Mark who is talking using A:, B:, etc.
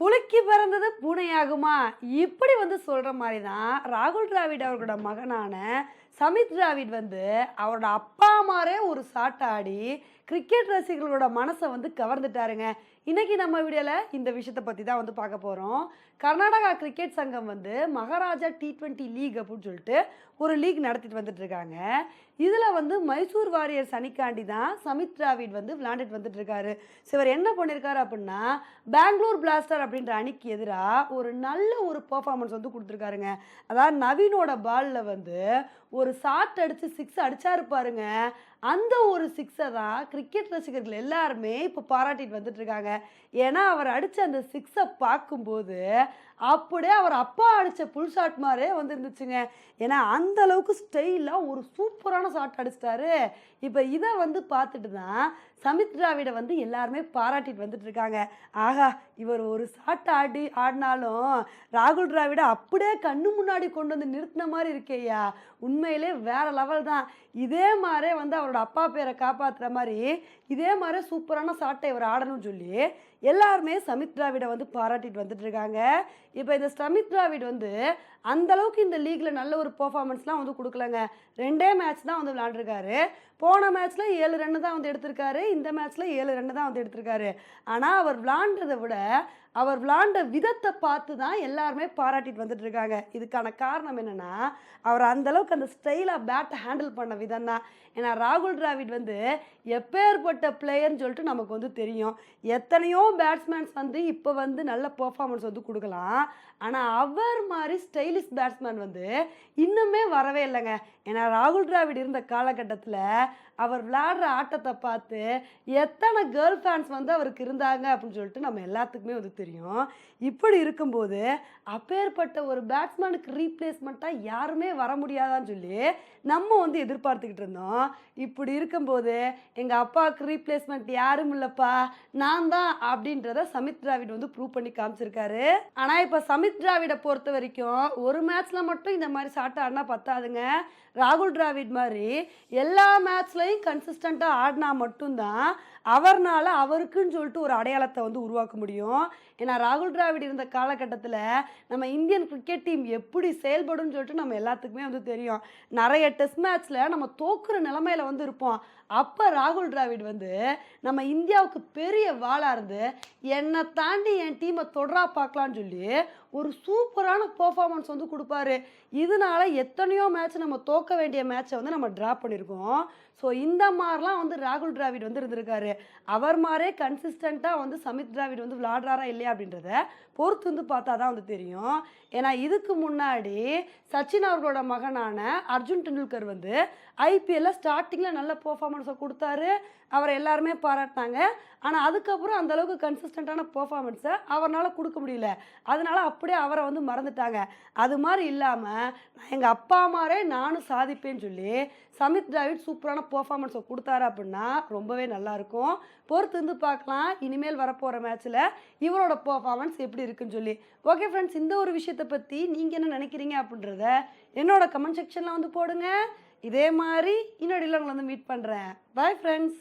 A: புலிக்கு பிறந்தது பூனையாகுமா? இப்படி வந்து சொல்கிற மாதிரி தான் ராகுல் டிராவிட் அவர்களோட மகனான சமித் டிராவிட் வந்து அவரோட அப்பா அம்மாரே ஒரு சாட்டாடி கிரிக்கெட் ரசிகர்களோட மனசை வந்து கவர்ந்துட்டாருங்க. இன்றைக்கி நம்ம வீடியோவில் இந்த விஷயத்தை பற்றி தான் வந்து பார்க்க போகிறோம் கர்நாடகா கிரிக்கெட் சங்கம் வந்து மகாராஜா டி ட்வெண்ட்டி லீக் அப்படின்னு சொல்லிட்டு ஒரு லீக் நடத்திட்டு வந்துட்டுருக்காங்க இதில் வந்து மைசூர் வாரியர்ஸ் அணிக்காண்டி தான் சமித் டிராவிட் வந்து விளாண்டுட்டு வந்துட்டுருக்காரு சிவர் என்ன பண்ணியிருக்காரு அப்படின்னா பெங்களூர் பிளாஸ்டர் அப்படின்ற அணிக்கு எதிராக ஒரு நல்ல ஒரு பர்ஃபார்மன்ஸ் வந்து கொடுத்துருக்காருங்க. அதாவது நவீனோட பாலில் வந்து ஒரு ஷாட் அடித்து சிக்ஸ் அடிச்சாரு பாருங்க. அந்த ஒரு சிக்ஸை தான் கிரிக்கெட் ரசிகர்கள் எல்லாருமே இப்போ பாராட்டிட்டு வந்துட்டுருக்காங்க ஏன்னா அவர் அடித்த அந்த சிக்ஸை பார்க்கும்போது அப்படியே அவர் அப்பா அடித்த புல் ஷாட் மாதிரியே வந்து இருந்துச்சுங்க ஏன்னா அந்த அளவுக்கு ஸ்டைலாக ஒரு சூப்பரான ஷாட் அடிச்சிட்டாரு. இப்போ இதை வந்து பார்த்துட்டு தான் சமித் திராவிட வந்து எல்லாருமே பாராட்டிட்டு வந்துட்டு இருக்காங்க. ஆகா இவர் ஒரு ஷாட் ஆடி ஆடினாலும் ராகுல் டிராவிட அப்படியே கண்ணு முன்னாடி கொண்டு வந்து நிறுத்தின மாதிரி இருக்கேயா உண்மையிலே வேற லெவல் தான். இதே மாதிரி வந்து அவரோட அப்பா பேரை காப்பாற்றுற மாதிரி இதே மாதிரி சூப்பரான சாட்டை இவர் ஆடணும்னு சொல்லி எல்லாருமே சமித் டிராவிடை வந்து பாராட்டிட்டு வந்துட்டு இருக்காங்க. இப்போ இந்த சமித் டிராவிட் வந்து அந்த அளவுக்கு இந்த லீக்ல நல்ல ஒரு பர்ஃபார்மன்ஸ்லாம் வந்து கொடுக்கலங்க. ரெண்டே மேட்ச் தான் வந்து விளாண்டுருக்காரு போன மேட்ச்சில் ஏழு ரன்னு தான் வந்து எடுத்திருக்காரு. இந்த மேட்ச்சில் ஏழு ரன்னு தான் வந்து எடுத்திருக்காரு. ஆனால் அவர் விளாண்டதை விட அவர் விளாண்ட விதத்தை பார்த்து தான் எல்லாருமே பாராட்டிட்டு வந்துட்டு இருக்காங்க. இதுக்கான காரணம் என்னென்னா அவர் அந்தளவுக்கு அந்த ஸ்டைலாக பேட்டை ஹேண்டில் பண்ண விதம் தான். ஏன்னா ராகுல் டிராவிட் வந்து எப்பேற்பட்ட பிளேயர்னு சொல்லிட்டு நமக்கு வந்து தெரியும். எத்தனையோ பேட்ஸ்மேன்ஸ் வந்து இப்போ வந்து நல்ல பெர்ஃபார்மன்ஸ் வந்து கொடுக்கலாம். ஆனால் அவர் மாதிரி ஸ்டைலிஷ் பேட்ஸ்மேன் வந்து இன்னுமே வரவே இல்லைங்க. ஏன்னா ராகுல் டிராவிட் இருந்த காலகட்டத்தில் அவர் விளையாடுற ஆட்டத்தை பார்த்து எத்தனை கேர்ள் ஃபேன்ஸ் வந்து அவருக்கு இருந்தாங்க அப்படின்னு சொல்லிட்டு நம்ம எல்லாத்துக்குமே வந்து தெரியும். இப்படி இருக்கும்போது அப்பேற்பட்ட ஒரு பேட்ஸ்மேனுக்கு ரீப்ளேஸ்மெண்ட்டாக யாருமே வர முடியாதான்னு சொல்லி நம்ம வந்து எதிர்பார்த்துக்கிட்டு இருந்தோம். இப்படி இருக்கும்போது எங்கள் அப்பாவுக்கு ரீப்ளேஸ்மெண்ட் யாரும் இல்லைப்பா. நான் தான் அப்படின்றத சமித் டிராவிட் வந்து ப்ரூவ் பண்ணி காமிச்சிருக்காரு. ஆனால் இப்போ சமித் டிராவிடை பொறுத்த வரைக்கும் ஒரு மேட்ச்சில் மட்டும் இந்த மாதிரி சாட்டை ஆடினா பத்தாதுங்க. ராகுல் டிராவிட் மாதிரி எல்லா மேட்ச்லையும் கன்சிஸ்டண்ட்டாக ஆடினா மட்டும்தான் அவர்னால அவருக்குன்னு சொல்லிட்டு ஒரு அடையாளத்தை வந்து உருவாக்க முடியும். ஏன்னா ராகுல் டிராவிட் இருந்த காலகட்டத்தில் நம்ம இந்தியன் கிரிக்கெட் டீம் எப்படி செயல்படும்னு சொல்லிட்டு நம்ம எல்லாத்துக்குமே வந்து தெரியும். நிறைய டெஸ்ட் மேட்ச்சில் நம்ம தோக்குற நிலமையில வந்து இருப்போம். அப்போ ராகுல் டிராவிட் வந்து நம்ம இந்தியாவுக்கு பெரிய வாளாக இருந்து என்னை தாண்டி என் டீமை தொடரா பார்க்கலான்னு சொல்லி ஒரு சூப்பரான பர்ஃபார்மன்ஸ் வந்து கொடுப்பாரு. இதனால எத்தனையோ மேட்ச் நம்ம தோக்க வேண்டிய மேட்சை வந்து நம்ம ட்ரா பண்ணியிருக்கோம் ஸோ இந்த மாதிரிலாம் வந்து ராகுல் டிராவிட் வந்து இருந்திருக்காரு. அவர் மாதிரியே கன்சிஸ்டண்ட்டாக வந்து சமித் டிராவிட் வந்து விளாடுறாரா இல்லையா அப்படின்றத பொறுத்து வந்து பார்த்தா தான் வந்து தெரியும். ஏன்னா இதுக்கு முன்னாடி சச்சின் அவர்களோட மகனான அர்ஜுன் டெண்டுல்கர் வந்து ஐபிஎல்ல ஸ்டார்டிங்கில் நல்ல பர்ஃபார்மன்ஸை கொடுத்தாரு. அவரை எல்லாருமே பாராட்டினாங்க. ஆனால் அதுக்கப்புறம் அந்த அளவுக்கு கன்சிஸ்டண்ட்டான பர்ஃபார்மன்ஸை அவரால் கொடுக்க முடியல. அதனால் அப்படியே அவரை வந்து மறந்துட்டாங்க. அது மாதிரி இல்லாமல் நான் எங்கள் அப்பா மாதிரே நானும் சாதிப்பேன்னு சொல்லி சமித் டிராவிட் சூப்பரான பர்ஃபார்மன்ஸை கொடுத்தாரு அப்படின்னா ரொம்பவே நல்லாயிருக்கும் பொறுத்து இருந்து பார்க்கலாம். இனிமேல் வரப்போகிற மேட்ச்சில் இவரோட பர்ஃபார்மன்ஸ் எப்படி இருக்குன்னு சொல்லி. ஓகே ஃப்ரெண்ட்ஸ் இந்த ஒரு விஷயத்தை பற்றி நீங்கள் என்ன நினைக்கிறீங்க அப்படின்றத என்னோட கமெண்ட் செக்ஷனில் வந்து போடுங்க. இதே மாதிரி இன்னொரு உங்களை வந்து மீட் பண்ணுறேன் பை ஃப்ரெண்ட்ஸ்